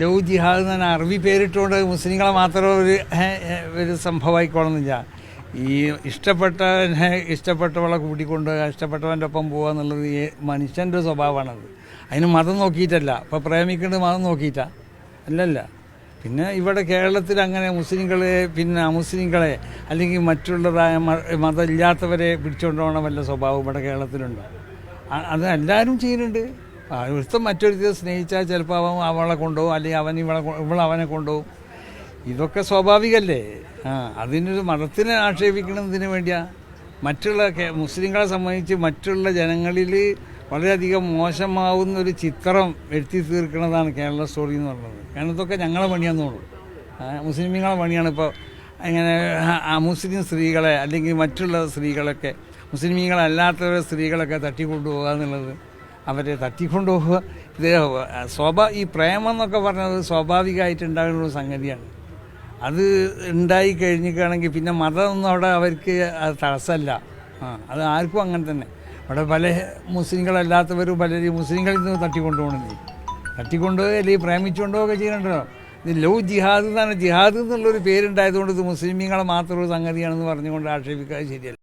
Love ജിഹാദ് എന്ന് പറഞ്ഞാൽ അറബി പേരിട്ടുകൊണ്ട് മുസ്ലിങ്ങളെ മാത്രം ഒരു ഒരു സംഭവമായിക്കോളുന്നില്ല. ഈ ഇഷ്ടപ്പെട്ടവനെ ഇഷ്ടപ്പെട്ടവളെ കൂട്ടിക്കൊണ്ട് ഇഷ്ടപ്പെട്ടവന്റെ ഒപ്പം പോകുക എന്നുള്ളത് ഈ മനുഷ്യന്റെ സ്വഭാവമാണത്. അതിന് മതം നോക്കിയിട്ടല്ല. ഇപ്പോൾ പ്രേമിക്കേണ്ടത് മതം നോക്കിയിട്ടാ. അല്ലല്ല. പിന്നെ ഇവിടെ കേരളത്തിൽ അങ്ങനെ മുസ്ലിങ്ങളെ പിന്നെ അമുസ്ലിങ്ങളെ അല്ലെങ്കിൽ മറ്റുള്ളതായ മതമില്ലാത്തവരെ പിടിച്ചുകൊണ്ടുപോകണ വല്ല സ്വഭാവം ഇവിടെ കേരളത്തിലുണ്ട്? അത് എല്ലാവരും ചെയ്യുന്നുണ്ട്. ആ, ഒരുത്തൻ മറ്റൊരുത്തരെ സ്നേഹിച്ചാൽ ചിലപ്പോൾ അവൻ അവളെ കൊണ്ടോ അല്ലെങ്കിൽ അവൻ ഇവളെ ഇവൾ അവനെ കൊണ്ടുപോകും. ഇതൊക്കെ സ്വാഭാവികമല്ലേ ആ അതിനൊരു മതത്തിനെ ആക്ഷേപിക്കുന്നതിന് വേണ്ടിയാ. മറ്റുള്ള മുസ്ലിങ്ങളെ സംബന്ധിച്ച് മറ്റുള്ള ജനങ്ങളിൽ വളരെയധികം മോശമാവുന്ന ഒരു ചിത്രം എഴുത്തി തീർക്കുന്നതാണ് കേരള സ്റ്റോറി എന്ന് പറയുന്നത്. കാരണം ഇതൊക്കെ ഞങ്ങളെ പണിയാന്നുള്ളൂ മുസ്ലിമീങ്ങളെ പണിയാണ് ഇപ്പോൾ ഇങ്ങനെ മുസ്ലിം സ്ത്രീകളെ അല്ലെങ്കിൽ മറ്റുള്ള സ്ത്രീകളൊക്കെ മുസ്ലിമീങ്ങളല്ലാത്തവരെ സ്ത്രീകളൊക്കെ തട്ടിക്കൊണ്ടുപോകുക എന്നുള്ളത് അവരെ തട്ടിക്കൊണ്ടുപോവുക. ഇത് സ്വാഭാ ഈ പ്രേമം എന്നൊക്കെ പറഞ്ഞത് സ്വാഭാവികമായിട്ട് ഉണ്ടാകുന്ന ഒരു സംഗതിയാണ്. അത് ഉണ്ടായി കഴിഞ്ഞിക്കുകയാണെങ്കിൽ പിന്നെ മതമൊന്നും അവിടെ അവർക്ക് തടസ്സമല്ല. ആ അത് ആർക്കും അങ്ങനെ തന്നെ. അവിടെ പല മുസ്ലിങ്ങളല്ലാത്തവരും പലരും മുസ്ലിങ്ങളിൽ നിന്ന് തട്ടിക്കൊണ്ടുപോകണമെങ്കിൽ തട്ടിക്കൊണ്ടുപോയി പ്രേമിച്ചുകൊണ്ടുപോകുക ചെയ്യുന്നുണ്ടല്ലോ. ഇത് ലവ് ജിഹാദ് എന്നാണ്. ജിഹാദ് എന്നുള്ളൊരു പേരുണ്ടായതുകൊണ്ട് ഇത് മുസ്ലിമീങ്ങളെ മാത്രം ഒരു സംഗതിയാണെന്ന് പറഞ്ഞുകൊണ്ട് ആക്ഷേപിക്കാതെ ശരിയല്ല.